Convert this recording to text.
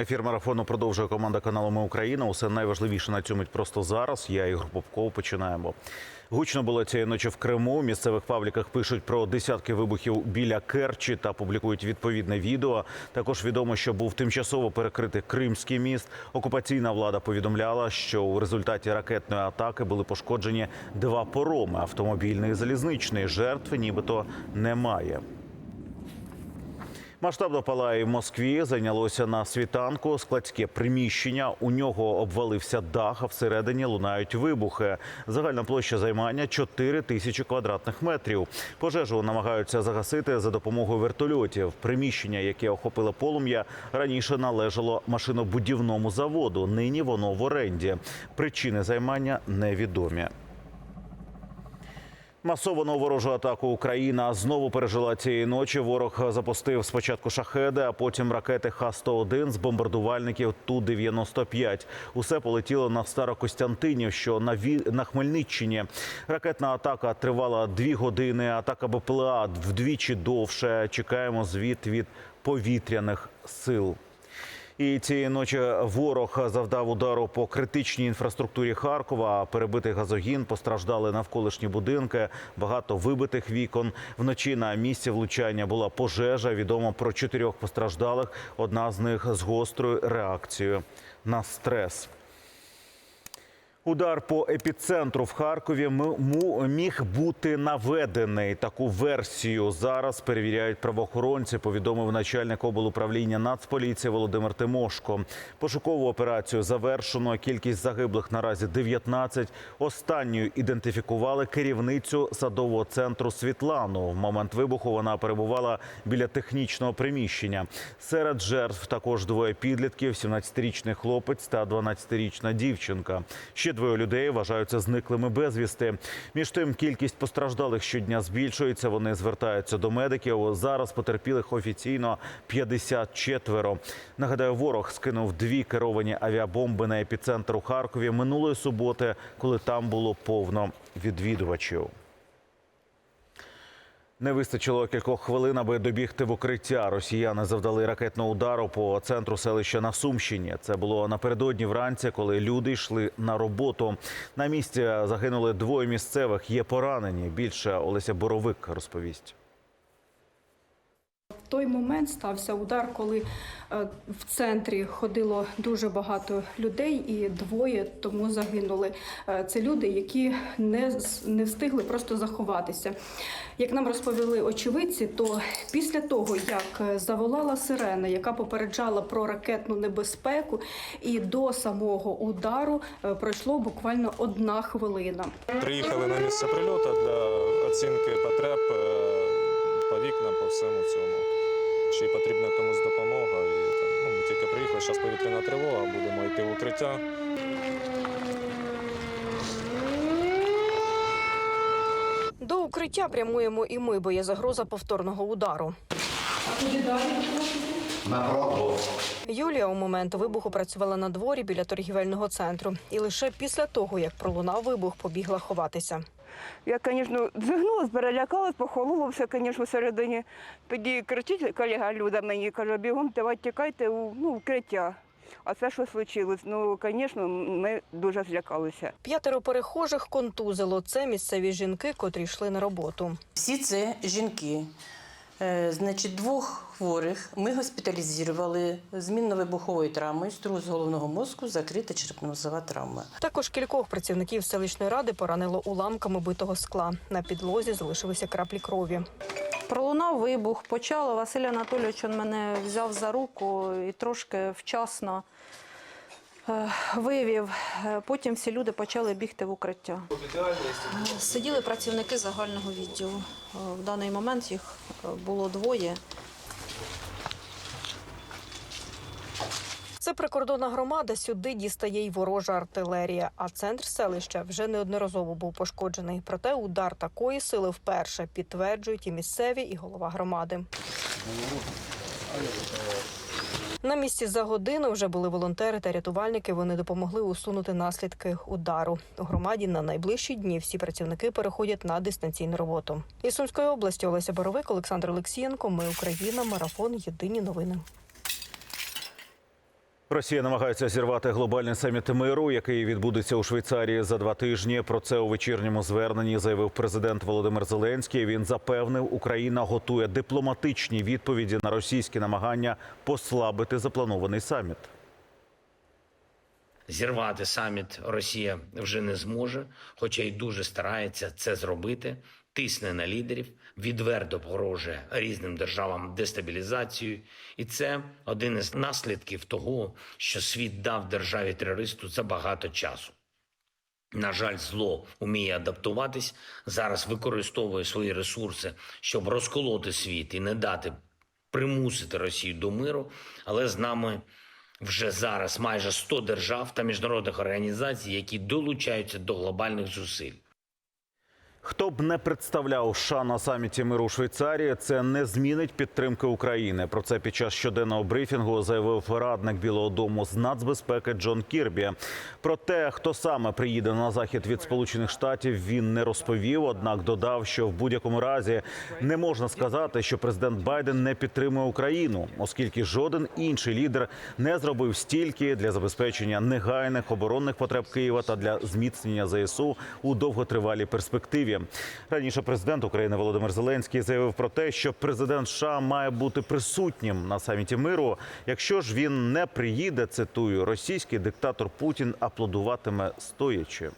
Ефір марафону продовжує команда каналу Ми Україна. Усе найважливіше на цьому просто зараз. Я Ігор Попков. Починаємо. Гучно було цієї ночі в Криму. Місцевих пабліках пишуть про десятки вибухів біля Керчі та публікують відповідне відео. Також відомо, що був тимчасово перекритий Кримський міст. Окупаційна влада повідомляла, що у результаті ракетної атаки були пошкоджені два пороми автомобільний і залізничний. Жертв нібито немає. Масштабно палає в Москві. Зайнялося на світанку складське приміщення. У нього обвалився дах, а всередині лунають вибухи. Загальна площа займання 4 тисячі квадратних метрів. Пожежу намагаються загасити за допомогою вертольотів. Приміщення, яке охопило полум'я, раніше належало машинобудівному заводу. Нині воно в оренді. Причини займання невідомі. Масовану ворожу атаку Україна знову пережила цієї ночі. Ворог запустив спочатку шахеди, а потім ракети Х-101 з бомбардувальників Ту-95. Усе полетіло на Старокостянтинів, що на, Ві... на Хмельниччині. Ракетна атака тривала дві години. Атака БПЛА вдвічі довше. Чекаємо звіт від повітряних сил. І цієї ночі ворог завдав удару по критичній інфраструктурі Харкова. Перебитий газогін постраждали навколишні будинки, багато вибитих вікон. Вночі на місці влучання була пожежа. Відомо про чотирьох постраждалих. Одна з них з гострою реакцією на стрес. Удар по епіцентру в Харкові міг бути наведений. Таку версію зараз перевіряють правоохоронці. Повідомив начальник облуправління Нацполіції Володимир Тимошко. Пошукову операцію завершено. Кількість загиблих наразі 19. Останньою ідентифікували керівницю садового центру Світлану. В момент вибуху вона перебувала біля технічного приміщення. Серед жертв також двоє підлітків: 17-річний хлопець та 12-річна дівчинка. Ще двоє людей вважаються зниклими безвісти. Між тим, кількість постраждалих щодня збільшується. Вони звертаються до медиків. Зараз потерпілих офіційно 54. Нагадаю, ворог скинув дві керовані авіабомби на епіцентр у Харкові минулої суботи, коли там було повно відвідувачів. Не вистачило кількох хвилин, аби добігти в укриття. Росіяни завдали ракетного удару по центру селища на Сумщині. Це було напередодні вранці, коли люди йшли на роботу. На місці загинули двоє місцевих. Є поранені. Більше Олеся Боровик розповість. Той момент стався удар, коли е, в центрі ходило дуже багато людей, і двоє тому загинули. Е, Це люди, які не, не встигли просто заховатися. Як нам розповіли очевидці, то після того, як е, заволала сирена, яка попереджала про ракетну небезпеку, і до самого удару пройшло буквально одна хвилина. Приїхали на місце прильоту для оцінки потреб по вікнам, по всьому цьому. Чи потрібна комусь допомога. І, ну, ми тільки приїхали, зараз повітряна тривога, будемо йти в укриття. До укриття прямуємо і ми, бо є загроза повторного удару. Юлія у момент вибуху працювала на дворі біля торгівельного центру, і лише після того, як пролунав вибух, побігла ховатися. Я, звісно, зігнулась, перелякалась, похололо все, звісно, всередині. Тоді кричить колега Люда мені, каже, бігом, давай тікайте у ну, укриття. А це що случилось? Ну, звісно, ми дуже злякалися. П'ятеро перехожих контузило. Це місцеві жінки, котрі йшли на роботу. Всі це жінки. Е, Значить, двох хворих ми госпіталізували з мінно-вибуховою травмою, струс головного мозку, закрита черепно-мозова травма. Також кількох працівників селищної ради поранило уламками битого скла. На підлозі залишилися краплі крові. Пролунав вибух, почало. Василь Анатолійович він мене взяв за руку і трошки вчасно вивів. Е, Потім всі люди почали бігти в укриття. Сиділи працівники загального відділу. Е, В даний момент їх е, було двоє. Це прикордонна громада. Сюди дістає й ворожа артилерія. А центр селища вже неодноразово був пошкоджений. Проте удар такої сили вперше підтверджують і місцеві, і голова громади. На місці за годину вже були волонтери та рятувальники. Вони допомогли усунути наслідки удару. У громаді на найближчі дні всі працівники переходять на дистанційну роботу. Із Сумської області Олеся Боровик, Олександр Олексієнко. Ми Україна. Марафон. Єдині новини. Росія намагається зірвати глобальний саміт миру, який відбудеться у Швейцарії за два тижні. Про це у вечірньому зверненні заявив президент Володимир Зеленський. Він запевнив, Україна готує дипломатичні відповіді на російські намагання послабити запланований саміт. Зірвати саміт Росія вже не зможе, хоча й дуже старається це зробити. Тисне на лідерів, відверто погрожує різним державам дестабілізацією, і це один із наслідків того, що світ дав державі терористу за багато часу. На жаль, зло уміє адаптуватись, зараз використовує свої ресурси, щоб розколоти світ і не дати примусити Росію до миру. Але з нами вже зараз майже 100 держав та міжнародних організацій, які долучаються до глобальних зусиль. Хто б не представляв США на саміті миру Швейцарії, це не змінить підтримки України. Про це під час щоденного брифінгу заявив радник Білого Дому з нацбезпеки Джон Кірбі. Про те, хто саме приїде на захід від Сполучених Штатів, він не розповів. Однак додав, що в будь-якому разі не можна сказати, що президент Байден не підтримує Україну, оскільки жоден інший лідер не зробив стільки для забезпечення негайних оборонних потреб Києва та для зміцнення ЗСУ у довготривалій перспективі. Раніше президент України Володимир Зеленський заявив про те, що президент США має бути присутнім на саміті миру. Якщо ж він не приїде, цитую, російський диктатор Путін аплодуватиме стоячи.